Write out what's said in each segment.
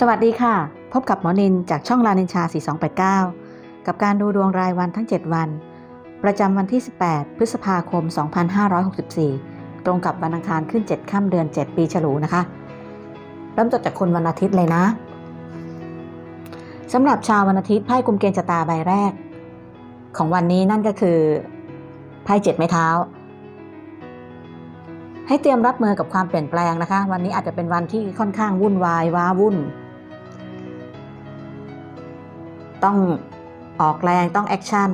สวัสดีค่ะ พบกับหมอนินจากช่องลานินชา 4289 กับการดูดวงรายวันทั้ง 7 วัน ประจำวันที่ 18 พฤษภาคม 2564 ตรงกับวันอังคารขึ้น 7 ค่ำเดือน 7 ปีฉลูนะคะ เริ่มต้นจากคนวันอาทิตย์เลยนะสำหรับชาววันอาทิตย์ไพ่กลุ่มเกณฑ์ชะตาใบแรก ของวันนี้นั่นก็คือไพ่เจ็ดไม้เท้า ให้เตรียมรับมือกับความเปลี่ยนแปลงนะคะ วันนี้อาจจะเป็นวันที่ค่อนข้างวุ่นวายว้าวุ่น ต้องออกแรงต้องแอคชั่น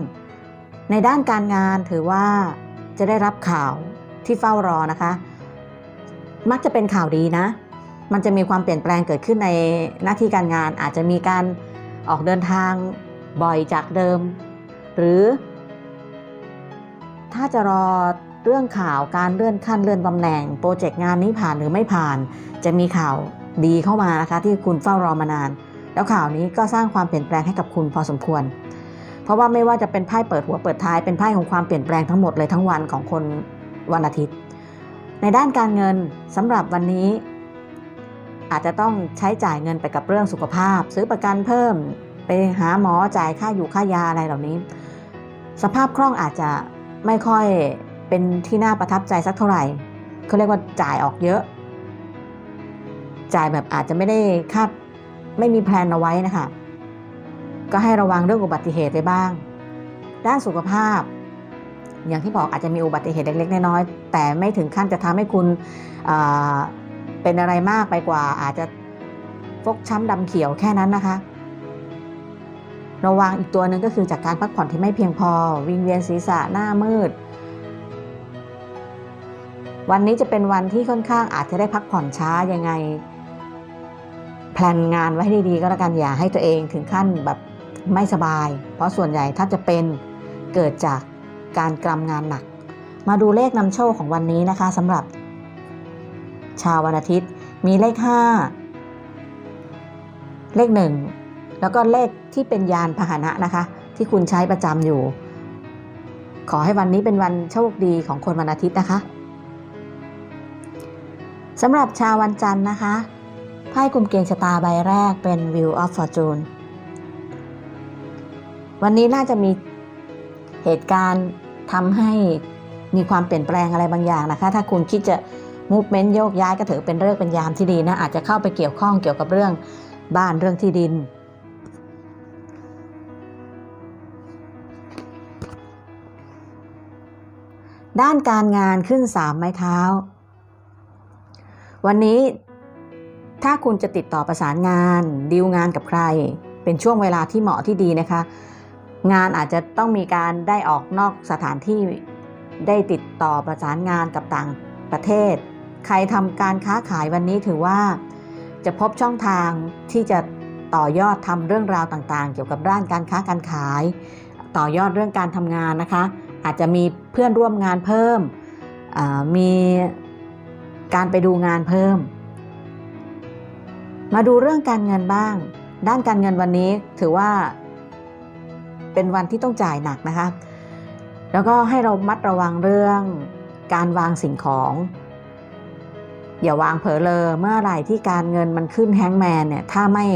ในด้านการงานถือว่าจะได้รับข่าวที่เฝ้ารอนะคะ มักจะเป็นข่าวดีนะ มันจะมีความเปลี่ยนแปลงเกิดขึ้นในหน้าที่การงาน อาจจะมีการออกเดินทางบ่อยจากเดิม หรือ ถ้าจะรอเรื่องข่าวการเลื่อนขั้นเลื่อนตำแหน่งโปรเจกต์งานนี้ผ่านหรือไม่ผ่าน จะมีข่าวดีเข้ามานะคะที่คุณเฝ้ารอมานาน แล้วข่าวนี้ก็สร้างความเปลี่ยนแปลงให้กับคุณพอสมควร เพราะว่าไม่ว่าจะเป็นไพ่เปิดหัวเปิดท้ายเป็นไพ่ของความเปลี่ยนแปลงทั้งหมดเลยทั้งวันของคนวันอาทิตย์ ในด้านการเงินสำหรับวันนี้ อาจจะต้องใช้จ่ายเงินไปกับเรื่องสุขภาพ ซื้อประกันเพิ่มไปหาหมอจ่ายค่าอยู่ค่ายาอะไรเหล่านี้ สภาพคล่องอาจจะไม่ค่อยเป็นที่น่าประทับใจสักเท่าไหร่เขาเรียกว่าจ่ายออกเยอะ จ่ายแบบอาจจะไม่ได้คาด ไม่มีแพลนเอาไว้นะคะก็ให้ระวังเรื่องอุบัติเหตุไปบ้าง ด้านสุขภาพ อย่างที่บอกอาจจะมีอุบัติเหตุเล็กๆน้อยๆแต่ไม่ถึงขั้นจะทำให้คุณเเป็นอะไรมากไปกว่า อาจจะฟกช้ำดำเขียวแค่นั้นนะคะ ระวังอีกตัวหนึ่งก็คือจากการพักผ่อนที่ไม่เพียงพอ วิงเวียนศีรษะหน้ามืด วันนี้จะเป็นวันที่ค่อนข้างอาจจะได้พักผ่อนช้ายังไง พลนงานไว้ให้ดีๆ ก็แล้วกันอย่าให้ตัวเองถึงขั้นแบบไม่สบาย เพราะส่วนใหญ่ถ้าจะเป็นเกิดจากการกรำงานหนัก มาดูเลขนำโชคของวันนี้นะคะสำหรับ ชาววันอาทิตย์ มีเลข 5 เลข 1 แล้วก็เลขที่เป็นยานพาหนะนะคะ ที่คุณใช้ประจำอยู่ ขอให้วันนี้เป็นวันโชคดีของคนวันอาทิตย์นะคะสำหรับชาววันจันทร์นะคะ ไพ่กลุ่มเกณฑ์ชะตาใบแรกเป็น View of Fortune วันนี้น่าจะมีเหตุการณ์ทำให้มีความเปลี่ยนแปลงอะไรบางอย่างนะคะ ถ้าคุณคิดจะ movement โยกย้ายก็ถือเป็นเรื่องเป็นยามที่ดีนะ อาจจะเข้าไปเกี่ยวข้องเกี่ยวกับเรื่องบ้านเรื่องที่ดิน ด้านการงานขึ้นสามไม้เท้า วันนี้ ถ้าคุณจะติดต่อประสานงานดีลงานกับใคร เป็นช่วงเวลาที่เหมาะที่ดีนะคะ งานอาจจะต้องมีการได้ออกนอกสถานที่ได้ติดต่อประสานงานกับต่างประเทศ ใครทำการค้าขายวันนี้ถือว่า จะพบช่องทางที่จะต่อยอดทำเรื่องราวต่างๆ เกี่ยวกับด้านการค้าการขาย ต่อยอดเรื่องการทำงานนะคะ อาจจะมีเพื่อนร่วมงานเพิ่มมีการไปดูงานเพิ่ม มาดูเรื่องการเงินบ้าง ด้านการเงินวันนี้ถือว่า เป็นวันที่ต้องจ่ายหนักนะคะ แล้วก็ให้เรามัดระวังเรื่อง การวางสิ่งของ อย่าวางเผลอเลอเมื่อไหร่ที่การเงินมันขึ้นแฮงแมนเนี่ยถ้าไม่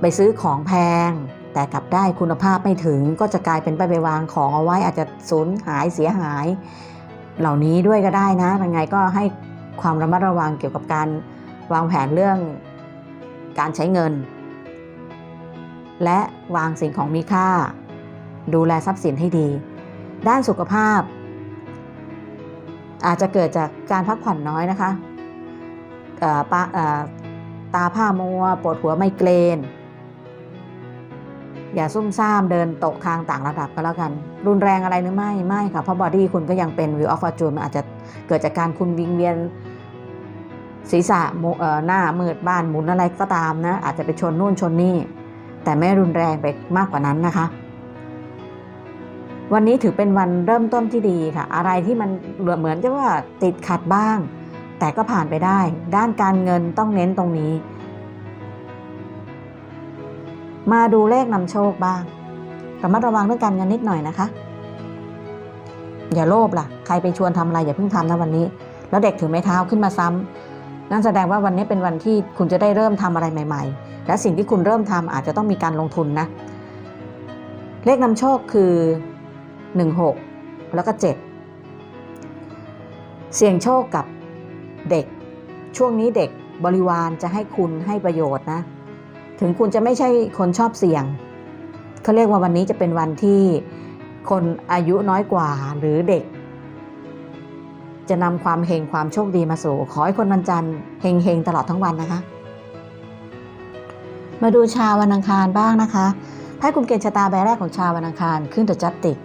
ไปซื้อของแพง แต่กลับได้คุณภาพไม่ถึงก็จะกลายเป็นไปไปวางของเอาไว้อาจจะสูญหายเสียหาย เหล่านี้ด้วยก็ได้นะยังไงก็ให้ความระมัดระวังเกี่ยวกับการวางแผนเรื่อง การใช้เงิน และวางสิ่งของมีค่า ดูแลทรัพย์สินให้ดี ด้านสุขภาพ อาจจะเกิดจากการพักผ่อนน้อยนะคะตาผ้ามัวปวดหัวไมเกรน อย่าซุ่มซ่ามเดินตกทางต่างระดับก็แล้วกัน รุนแรงอะไรหรือไม่ไม่ค่ะ เพราะบอดี้คุณก็ยังเป็นวิวออฟฟอร์จูนมันอาจจะเกิดจากการคุณวิงเวียน ศีรษะหน้ามืดบ้านหมุนอะไรก็ตามนะ อาจจะไปชนนู่นชนนี่ แต่ไม่รุนแรงไปมากกว่านั้นนะคะ วันนี้ถือเป็นวันเริ่มต้นที่ดีค่ะ อะไรที่มันเหมือนจะว่าติดขัดบ้าง แต่ก็ผ่านไปได้ ด้านการเงินต้องเน้นตรงนี้ มาดูเลขนำโชคบ้างระมัดระวังเรื่องการเงินนิดหน่อยนะคะ อย่าโลภล่ะ ใครไปชวนทำอะไรอย่าเพิ่งทำนะวันนี้ แล้วเด็กถือไม้เท้าขึ้นมาซ้ำ นั่นแสดงว่าวันนี้เป็นวันที่คุณจะได้เริ่มทำอะไรใหม่ ๆ และสิ่งที่คุณเริ่มทำอาจจะต้องมีการลงทุนนะ เลขนำโชคคือ 16 แล้วก็ 7 เสี่ยงโชคกับเด็ก ช่วงนี้เด็กบริวารจะให้คุณให้ประโยชน์นะ ถึงคุณจะไม่ใช่คนชอบเสี่ยงเขาเรียกว่าวันนี้จะเป็นวันที่คนอายุน้อยกว่าหรือเด็ก จะนำความเฮงความโชคดีมาสู่ ขอให้คนวันจันทร์เฮงเฮงตลอดทั้งวันนะคะ มาดูชาววันอังคารบ้างนะคะไพ่กลุ่มเกณฑ์ชะตาใบแรกของชาววันอังคารขึ้นเดอะจัตติก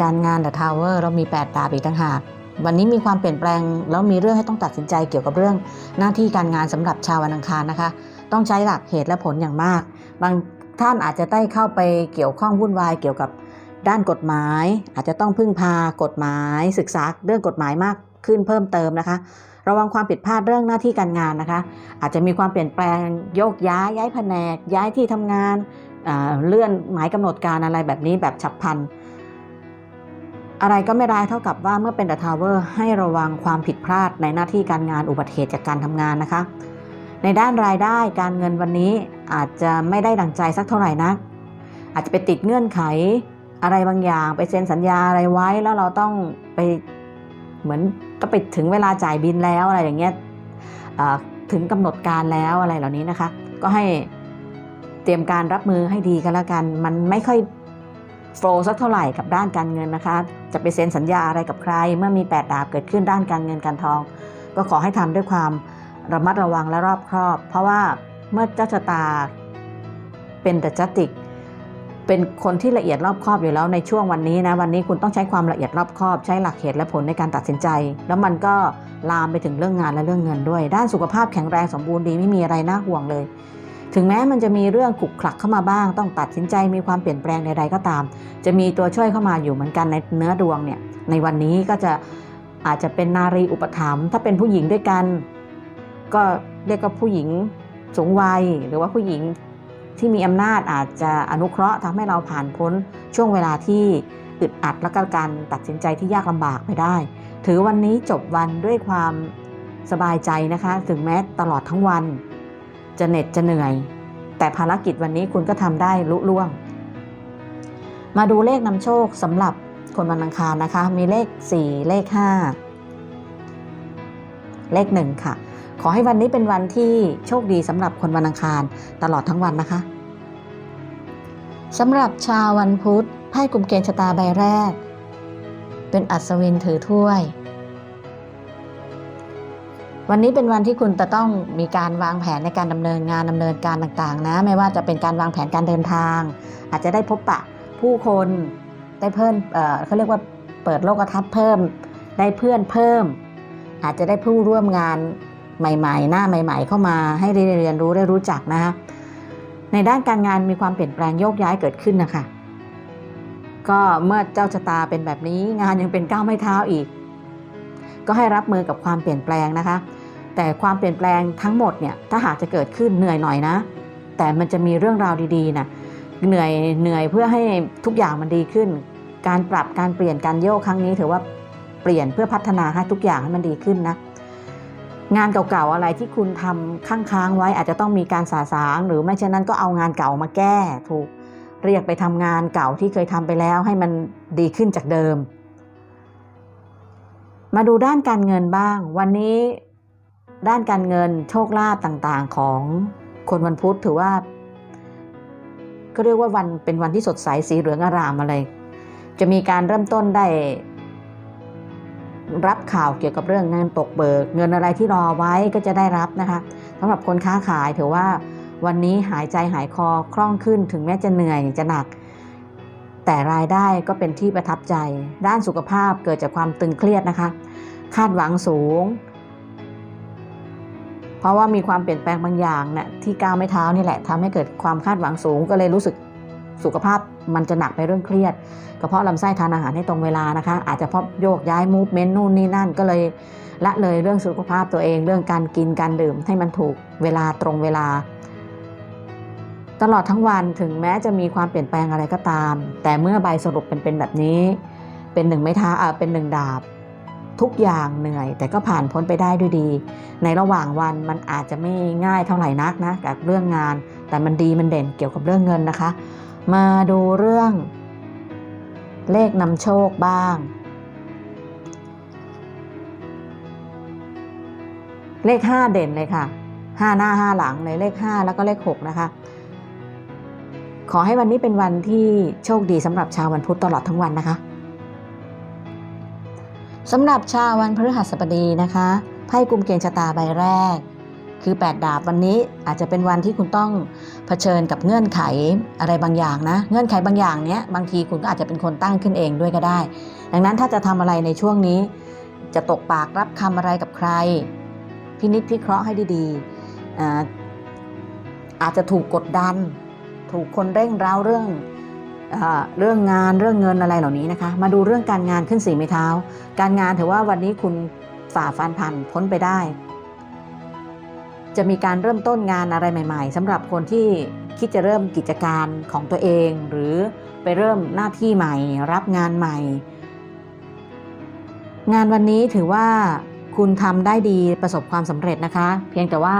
การงานเดอะทาวเวอร์เรามี 8 ดาบอีกต่างหากวันนี้มีความเปลี่ยนแปลง แล้วมีเรื่องให้ต้องตัดสินใจเกี่ยวกับเรื่องหน้าที่การงานสำหรับชาววันอังคารนะคะ ต้องใช้หลักเหตุและผลอย่างมาก บางท่านอาจจะได้เข้าไปเกี่ยวข้องวุ่นวายเกี่ยวกับ ด้านกฎหมาย อาจจะต้องพึ่งพากฎหมาย ศึกษาเรื่องกฎหมายมากขึ้นเพิ่มเติมนะคะ ระวังความผิดพลาดเรื่องหน้าที่การงานนะคะ อาจจะมีความเปลี่ยนแปลงโยกย้ายย้ายแผนก ย้ายที่ทำงานเลื่อนหมายกำหนดการอะไรแบบนี้แบบฉับพลันอะไรก็ไม่ร้ายเท่ากับว่าเมื่อเป็น The Tower ให้ระวังความผิดพลาดในหน้าที่การงานอุบัติเหตุจากการทำงานนะคะ ในด้านรายได้การเงินวันนี้อาจจะไม่ได้ดังใจสักเท่าไหร่นักอาจจะไปติดเงื่อนไข อะไรบางอย่างไปเซ็นสัญญาอะไรไว้แล้วเราต้องไปเหมือนต้องไปถึงเวลาจ่ายบินแล้วอะไรอย่างเงี้ยถึงกำหนดการแล้วอะไรเหล่านี้นะคะ ก็ให้เตรียมการรับมือให้ดีกันแล้วกัน มันไม่ค่อยโฟล์สักเท่าไหร่กับด้านการเงินนะคะ จะไปเซ็นสัญญาอะไรกับใคร เมื่อมีแปดดาบเกิดขึ้นด้านการเงินการทอง ก็ขอให้ทำด้วยความระมัดระวังและรอบครอบ เพราะว่าเมื่อเจ้าชะตาเป็นเดอะจัตติก เป็นคนที่ละเอียดรอบคอบอยู่แล้วในช่วงวันนี้นะวันนี้คุณต้องใช้ความละเอียดรอบคอบ ใช้หลักเหตุและผลในการตัดสินใจ แล้วมันก็ลามไปถึงเรื่องงานและเรื่องเงินด้วย ด้านสุขภาพแข็งแรงสมบูรณ์ดีไม่มีอะไรน่าห่วงเลย ถึงแม้มันจะมีเรื่องขลุกขลักเข้ามาบ้าง ต้องตัดสินใจมีความเปลี่ยนแปลงใดๆก็ตาม จะมีตัวช่วยเข้ามาอยู่เหมือนกันในเนื้อดวงเนี่ยในวันนี้ก็จะอาจจะเป็นนารีอุปถัมภ์ถ้าเป็นผู้หญิงด้วยกัน ก็เรียกว่าผู้หญิงสูงวัยหรือว่าผู้หญิง ที่มีอำนาจอาจจะอนุเคราะห์ทำให้เราผ่านพ้นช่วงเวลาที่อึดอัดและการตัดสินใจที่ยากลำบากไปได้ ถือวันนี้จบวันด้วยความสบายใจนะคะ ถึงแม้ตลอดทั้งวัน จะเหน็ดจะเหนื่อย แต่ภารกิจวันนี้คุณก็ทำได้ลุล่วง มาดูเลขนำโชคสำหรับคนวันอังคารนะคะ มีเลข 4 เลข 5 เลข 1 ค่ะ ขอให้วันนี้เป็นวันที่โชคดีสำหรับคนวันอังคารตลอดทั้งวันนะคะ สำหรับชาววันพุธไพ่กลุ่มเกณฑ์ชะตาใบแรก เป็นอัศวินถือถ้วย วันนี้เป็นวันที่คุณจะต้องมีการวางแผนในการดำเนินงานดำเนินการต่างๆ นะ ไม่ว่าจะเป็นการวางแผนการเดินทาง อาจจะได้พบปะผู้คนได้เพิ่มเอ่อเขาเรียกว่าเปิดโลกทัศน์เพิ่ม ได้เพื่อนเพิ่ม อาจจะได้ผู้ร่วมงานใหม่ ๆ หน้าใหม่ ๆ เข้ามาให้ได้เรียนรู้ได้รู้จักนะคะ ในด้านการงานมีความเปลี่ยนแปลงโยกย้ายเกิดขึ้นนะคะ ก็เมื่อเจ้าชะตาเป็นแบบนี้งานยังเป็นก้าวไม่เท้าอีก ก็ให้รับมือกับความเปลี่ยนแปลงนะคะ แต่ความเปลี่ยนแปลงทั้งหมดเนี่ยถ้าหากจะเกิดขึ้นเหนื่อยหน่อยนะ แต่มันจะมีเรื่องราวดีๆนะเหนื่อยเหนื่อยเพื่อให้ทุกอย่างมันดีขึ้น การปรับการเปลี่ยนการโยกครั้งนี้ถือว่าเปลี่ยนเพื่อพัฒนาให้ทุกอย่างให้มันดีขึ้นนะ งานเก่าๆอะไรที่คุณทำค้างๆไว้อาจจะต้องมีการสาสางหรือไม่เช่นนั้นก็เอางานเก่ามาแก้ถูกเรียกไปทำงานเก่าที่เคยทำไปแล้วให้มันดีขึ้นจากเดิม มาดูด้านการเงินบ้าง วันนี้ด้านการเงินโชคลาภต่างๆของคนวันพุธถือว่าก็เรียกว่าวันเป็นวันที่สดใสสีเหลืองอารามอะไร จะมีการเริ่มต้นได้ รับข่าวเกี่ยวกับเรื่องเงินตกเบิก เงินอะไรที่รอไว้ก็จะได้รับนะคะสำหรับคนค้าขายถือว่าวันนี้หายใจหายคอคล่องขึ้นถึงแม้จะเหนื่อยจะหนัก แต่รายได้ก็เป็นที่ประทับใจ ด้านสุขภาพเกิดจากความตึงเครียดนะคะ คาดหวังสูง เพราะว่ามีความเปลี่ยนแปลงบางอย่างเนี่ยที่ก้าวไม่เท้านี่แหละทำให้เกิดความคาดหวังสูงก็เลยรู้สึก สุขภาพมันจะหนักไปเรื่องเครียดกระเพาะลำไส้ทานอาหารให้ตรงเวลานะคะ อาจจะเพราะโยกย้ายมูฟเมนต์นู่นนี่นั่นก็เลยละเลยเรื่องสุขภาพตัวเองเรื่องการกินการดื่มให้มันถูกเวลาตรงเวลา ตลอดทั้งวันถึงแม้จะมีความเปลี่ยนแปลงอะไรก็ตาม แต่เมื่อใบสรุปเป็นเป็นแบบนี้ เป็นหนึ่งไม้ท้าอ่าเป็นหนึ่งดาบ ทุกอย่างเหนื่อย แต่ก็ผ่านพ้นไปได้ด้วยดี ในระหว่างวันมันอาจจะไม่ง่ายเท่าไหร่นักนะกับเรื่องงาน แต่มันดีมันเด่นเกี่ยวกับเรื่องเงินนะคะ มาดูเรื่อง เลขนำโชคบ้าง เลข 5 เด่นเลยค่ะ 5 หน้า 5 หลังเลยเลข 5 แล้วก็เลข 6 นะคะ ขอให้วันนี้เป็นวันที่โชคดีสำหรับชาววันพุธตลอดทั้งวันนะคะสำหรับชาววันพฤหัสบดีนะคะไพ่กลุ่มเกณฑ์ชะตาใบแรก คือ 8 ดาบวันนี้อาจจะเป็นวันที่คุณต้องเผชิญกับเงื่อนไขอะไรบางอย่างนะ เงื่อนไขบางอย่างเนี้ยบางทีคุณก็อาจจะเป็นคนตั้งขึ้นเองด้วยก็ได้ ดังนั้นถ้าจะทำอะไรในช่วงนี้ จะตกปากรับคำอะไรกับใคร พินิจพิเคราะห์ให้ดีๆ อาอาจจะถูกกดดัน ถูกคนเร่งร้าเรื่องเรื่องงานเรื่องเงินอะไรเหล่านี้นะคะ มาดูเรื่องการงานขึ้นสีไม้เท้า การงานถือว่าวันนี้คุณฝ่าฟันผ่านพ้นไปได้ จะมีการเริ่มต้นงานอะไรใหม่ๆสำหรับคนที่คิดจะเริ่มกิจการของตัวเอง หรือไปเริ่มหน้าที่ใหม่ รับงานใหม่ งานวันนี้ถือว่าคุณทำได้ดีประสบความสำเร็จนะคะ เพียงแต่ว่า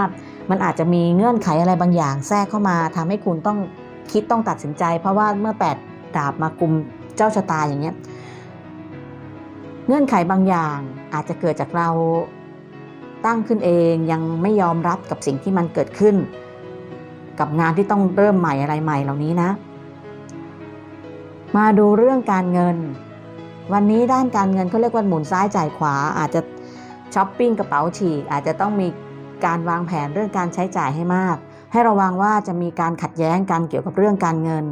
มันอาจจะมีเงื่อนไขอะไรบางอย่างแทรกเข้ามาทำให้คุณต้องคิดต้องตัดสินใจ เพราะว่าเมื่อแปดดาบมากุมเจ้าชะตาอย่างเงี้ยเงื่อนไขบางอย่างอาจจะเกิดจากเรา ตั้งขึ้นเองยังไม่ยอมรับกับสิ่งที่มันเกิดขึ้น กับงานที่ต้องเริ่มใหม่อะไรใหม่เหล่านี้นะ มาดูเรื่องการเงิน วันนี้ด้านการเงินเขาเรียกว่าหมุนซ้ายจ่ายขวา อาจจะช้อปปิ้งกระเป๋าฉีกอาจจะต้องมีการวางแผนเรื่องการใช้จ่ายให้มาก ให้ระวังว่าจะมีการขัดแย้งกันเกี่ยวกับเรื่องการเงิน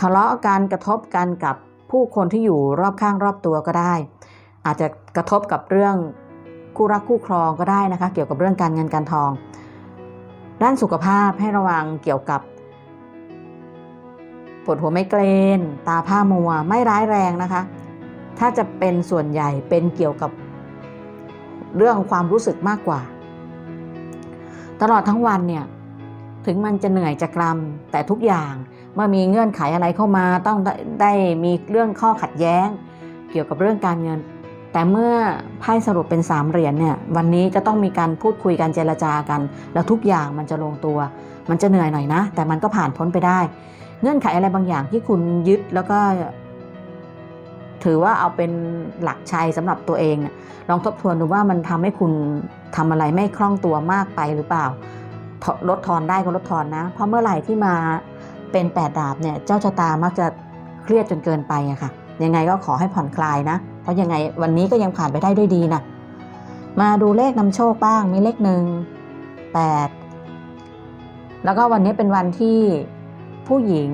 ทะเลาะกันกระทบกันกับผู้คนที่อยู่รอบข้างรอบตัวก็ได้ อาจจะกระทบกับเรื่องคู่รักคู่ครองก็ได้นะคะ เกี่ยวกับเรื่องการเงินการทอง ด้านสุขภาพให้ระวังเกี่ยวกับปวดหัวไม่เกรนตาผ้ามัวไม่ร้ายแรงนะคะ ถ้าจะเป็นส่วนใหญ่เป็นเกี่ยวกับเรื่องความรู้สึกมากกว่า ตลอดทั้งวันเนี่ยถึงมันจะเหนื่อยจะกรำแต่ทุกอย่างเมื่อมีเงื่อนไขอะไรเข้ามาต้องได้ได้มีเรื่องข้อขัดแย้ง เกี่ยวกับเรื่องการเงิน แต่เมื่อไพ่สรุปเป็นสามเหรียญเนี่ยวันนี้จะต้องมีการพูดคุยกันเจรจากัน แล้วทุกอย่างมันจะลงตัว มันจะเหนื่อยหน่อยนะ แต่มันก็ผ่านพ้นไปได้ เงื่อนไขอะไรบางอย่างที่คุณยึดแล้วก็ ถือว่าเอาเป็นหลักชัยสำหรับตัวเองลองทบทวนดูว่ามันทำให้คุณทำอะไรไม่คล่องตัวมากไปหรือเปล่าลดทอนได้ก็ลดทอนนะ เพราะเมื่อไหร่ที่มาเป็นแปดดาบเนี่ยเจ้าชะตามักจะเครียดจนเกินไปอะค่ะ ยังไงก็ขอให้ผ่อนคลายนะ เพราะยังไงวันนี้ก็ยังผ่านไปได้ด้วยดีนะมาดูเลขนำโชคบ้างมีเลขหนึ่งแปดแล้วก็วันนี้เป็นวันที่ผู้หญิง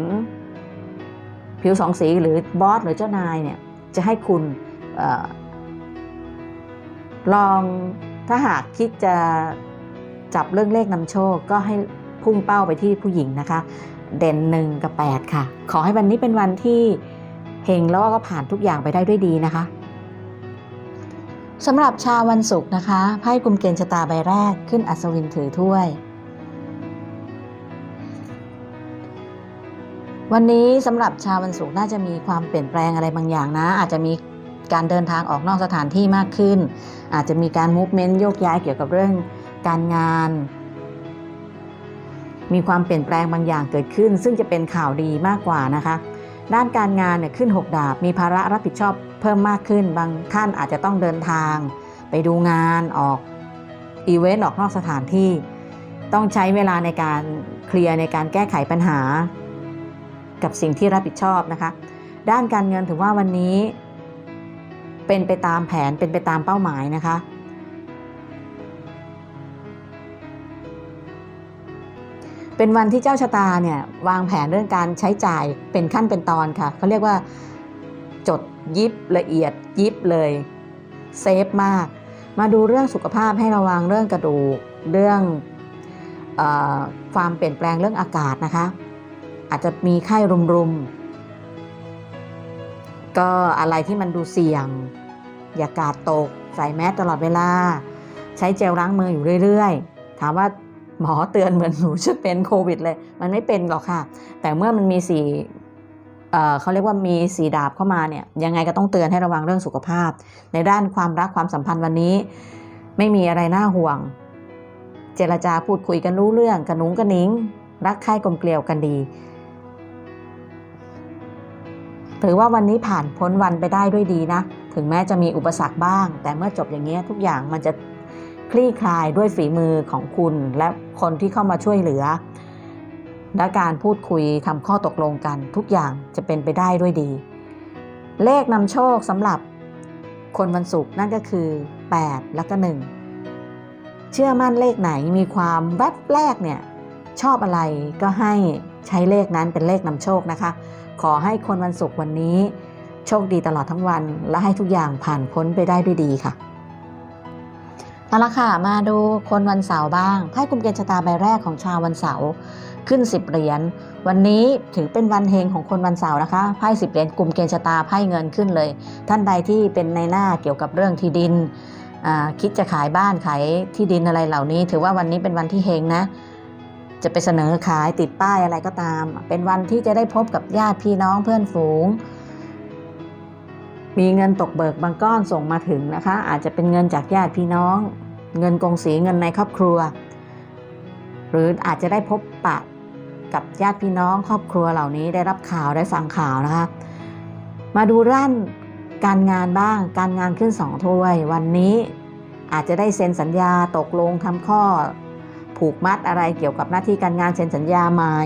ผิวสองสีหรือบอสหรือเจ้านายเนี่ย จะให้คุณออลองถ้าหากคิดจะจับเรื่องเลขนำโชคก็ให้พุ่งเป้าไปที่ผู้หญิงนะคะ เด่นหนึ่งกับ8ค่ะ ขอให้วันนี้เป็นวันที่ เฮงแล้วก็ผ่านทุกอย่างไปได้ด้วยดีนะคะสำหรับชาววันศุกร์นะคะไพ่กลุ่มเกณฑ์ชะตาใบแรกขึ้นอัศวินถือถ้วย วันนี้สำหรับชาววันศุกร์น่าจะมีความเปลี่ยนแปลงอะไรบางอย่างนะ อาจจะมีการเดินทางออกนอกสถานที่มากขึ้น อาจจะมีการมูฟเมนต์โยกย้ายเกี่ยวกับเรื่องการงาน มีความเปลี่ยนแปลงบางอย่างเกิดขึ้น ซึ่งจะเป็นข่าวดีมากกว่านะคะ ด้านการงานเนี่ยขึ้น 6 ดาบ มีภาระรับผิดชอบเพิ่มมากขึ้น บางท่านอาจจะต้องเดินทาง ไปดูงานออกอีเวนต์ออกนอกสถานที่ ต้องใช้เวลาในการเคลียร์ในการแก้ไขปัญหา กับสิ่งที่รับผิดชอบนะคะ ด้านการเงินถือว่าวันนี้ เป็นไปตามแผนเป็นไปตามเป้าหมายนะคะ เป็นวันที่เจ้าชะตาเนี่ยวางแผนเรื่องการใช้จ่ายเป็นขั้นเป็นตอนค่ะเขาเรียกว่าจดยิบละเอียดยิบเลยเซฟมาก มาดูเรื่องสุขภาพให้ระวังเรื่องกระดูกเรื่องอความเปลี่ยนแปลงเรื่องอากาศนะคะ อาจจะมีไข้รุมๆก็อะไรที่มันดูเสี่ยง อย่ากาดตก ใส่แมสตลอดเวลา ใช้เจลล้างมืออยู่เรื่อยๆ ถามว่า หมอเตือนเหมือนหนูจะเป็นโควิดเลย มันไม่เป็นหรอกค่ะ แต่เมื่อมันมีสีเเขาเรียกว่ามีสีดาบเข้ามาเนี่ยยังไงก็ต้องเตือนให้ระวังเรื่องสุขภาพ ในด้านความรักความสัมพันธ์วันนี้ ไม่มีอะไรน่าห่วง เจรจาพูดคุยกันรู้เรื่องกระนุ้งกระหนิงรักใคร่กลมเกลียวกันดีถือว่าวันนี้ผ่านพ้นวันไปได้ด้วยดีนะ ถึงแม้จะมีอุปสรรคบ้าง แต่เมื่อจบอย่างนี้ยทุกอย่างมันจะ ลี่คลายด้วยฝีมือของคุณ และคนที่เข้ามาช่วยเหลือ และการพูดคุยทำข้อตกลงกัน ทุกอย่างจะเป็นไปได้ด้วยดี เลขนำโชคสำหรับคนวันศุกร์นั่นก็คือ 8 แล้วก็ 1 เชื่อมั่นเลขไหนมีความแวบแรกเนี่ยชอบอะไรก็ให้ใช้เลขนั้นเป็นเลขนำโชคนะคะ ขอให้คนวันศุกร์วันนี้ โชคดีตลอดทั้งวัน และให้ทุกอย่างผ่านพ้นไปได้ด้วยดีค่ะ เอาละค่ะ มาดูคนวันเสาร์บ้างไพ่กลุ่มเกณฑ์ชะตาใบแรกของชาววันเสาร์ขึ้น 10 เหรียญวันนี้ถือเป็นวันเฮงของคนวันเสาร์นะคะไพ่สิบเหรียญกลุ่มเกณฑ์ชะตาไพ่เงินขึ้นเลย ท่านใดที่เป็นในหน้าเกี่ยวกับเรื่องที่ดินคิดจะขายบ้านขายที่ดินอะไรเหล่านี้ ถือว่าวันนี้เป็นวันที่เฮงนะ จะไปเสนอขายติดป้ายอะไรก็ตาม เป็นวันที่จะได้พบกับญาติพี่น้องเพื่อนฝูงมีเงินตกเบิกบางก้อนส่งมาถึงนะคะ อาจจะเป็นเงินจากญาติพี่น้อง เงินกองสีเงินในครอบครัว หรืออาจจะได้พบปะกับญาติพี่น้องครอบครัวเหล่านี้ได้รับข่าวได้ฟังข่าวนะคะ มาดูด้านการงานบ้างการงานขึ้นสองถ้วย วันนี้อาจจะได้เซ็นสัญญาตกลงทำข้อ ผูกมัดอะไรเกี่ยวกับหน้าที่การงานเซ็นสัญญาใหม่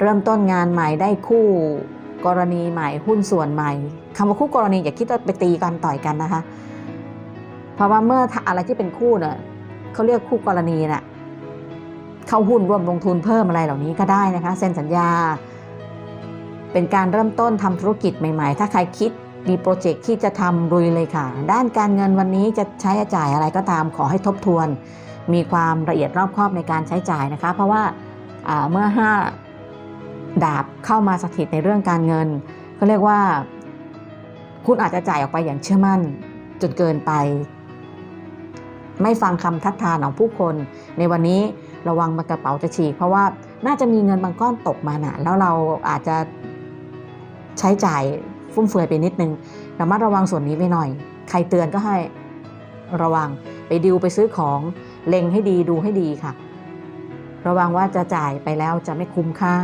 เริ่มต้นงานใหม่ได้คู่ กรณีใหม่หุ้นส่วนใหม่คำว่าคู่กรณีอย่าคิดว่าไปตีกันต่อยกันนะคะ เพราะว่าเมื่ออะไรที่เป็นคู่เนี่ยเขาเรียกคู่กรณีน่ะเข้าหุ้นร่วมลงทุนเพิ่มอะไรเหล่านี้ก็ได้นะคะเซ็นสัญญา เป็นการเริ่มต้นทำธุรกิจใหม่ๆ ถ้าใครคิดมีโปรเจกต์ที่จะทำรุยเลยค่ะ ด้านการเงินวันนี้จะใช้จ่ายอะไรก็ตามขอให้ทบทวน มีความละเอียดรอบคอบในการใช้จ่ายนะคะ เพราะว่าอ่าเมื่อ 5 ดาบเข้ามาสถิตในเรื่องการเงิน ก็เรียกว่า คุณอาจจะจ่ายออกไปอย่างเชื่อมั่นจนเกินไป ไม่ฟังคำทัดทานของผู้คน ในวันนี้ระวังมันกระเป๋าจะฉีก เพราะว่าน่าจะมีเงินบางก้อนตกมาน่ะแล้วเราอาจจะใช้จ่ายฟุ่มเฟือยไปนิดนึงระมัดระวังส่วนนี้ไปหน่อย ใครเตือนก็ให้ระวังไปดิวไปซื้อของเล็งให้ดีดูให้ดีค่ะ ระวังว่าจะจ่ายไปแล้วจะไม่คุ้มค่า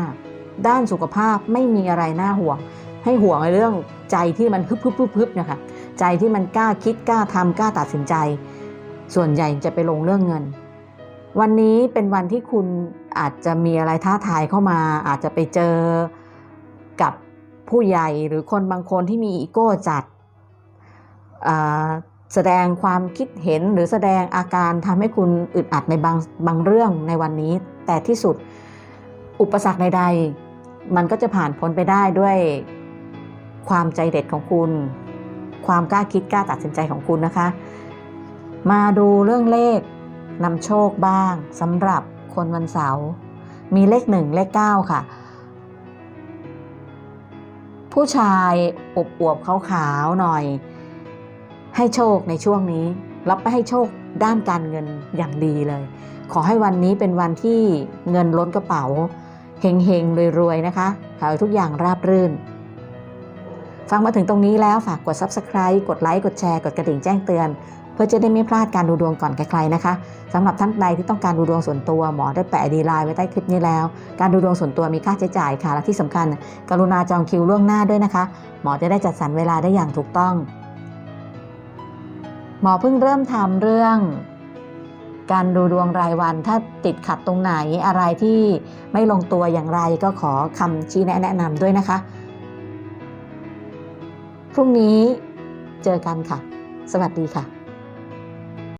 ด้านสุขภาพไม่มีอะไรน่าห่วง ให้ห่วงในเรื่องใจที่มันพึบพึบพึบพึบนะคะใจที่มันกล้าคิดกล้าทำกล้าตัดสินใจ ส่วนใหญ่จะไปลงเรื่องเงิน วันนี้เป็นวันที่คุณอาจจะมีอะไรท้าทายเข้ามา อาจจะไปเจอกับผู้ใหญ่หรือคนบางคนที่มีอีโก้จัดแสดงความคิดเห็นหรือแสดงอาการทำให้คุณอึดอัดในบางบางเรื่องในวันนี้ แต่ที่สุดอุปสรรคใดๆ มันก็จะผ่านพ้นไปได้ด้วยความใจเด็ดของคุณ ความกล้าคิดกล้าตัดสินใจของคุณนะคะ มาดูเรื่องเลขนำโชคบ้างสำหรับคนวันเสาร์มีเลขหนึ่งเลขเก้าค่ะ ผู้ชายอบอวบขาวๆหน่อย ให้โชคในช่วงนี้ รับไปให้โชคด้านการเงินอย่างดีเลย ขอให้วันนี้เป็นวันที่เงินล้นกระเป๋าเฮงๆรวยๆนะคะขอให้ทุกอย่างราบรื่น ฟังมาถึงตรงนี้แล้วฝากกด Subscribe กดไลค์กดแชร์ กดกระดิ่งแจ้งเตือน เพื่อจะได้ไม่พลาดการดูดวงก่อนใครๆนะคะสำหรับท่านใดที่ต้องการดูดวงส่วนตัวหมอได้แปะดีไลน์ไว้ใต้คลิปนี้แล้ว การดูดวงส่วนตัวมีค่าใช้จ่ายค่ะและที่สำคัญ กรุณาจองคิวล่วงหน้าด้วยนะคะ หมอจะได้จัดสรรเวลาได้อย่างถูกต้อง หมอเพิ่งเริ่มทำเรื่องการดูดวงรายวันถ้าติดขัดตรงไหนอะไรที่ไม่ลงตัวอย่างไรก็ขอคำชี้แนะแนะนำด้วยนะคะ พรุ่งนี้เจอกันค่ะ สวัสดีค่ะ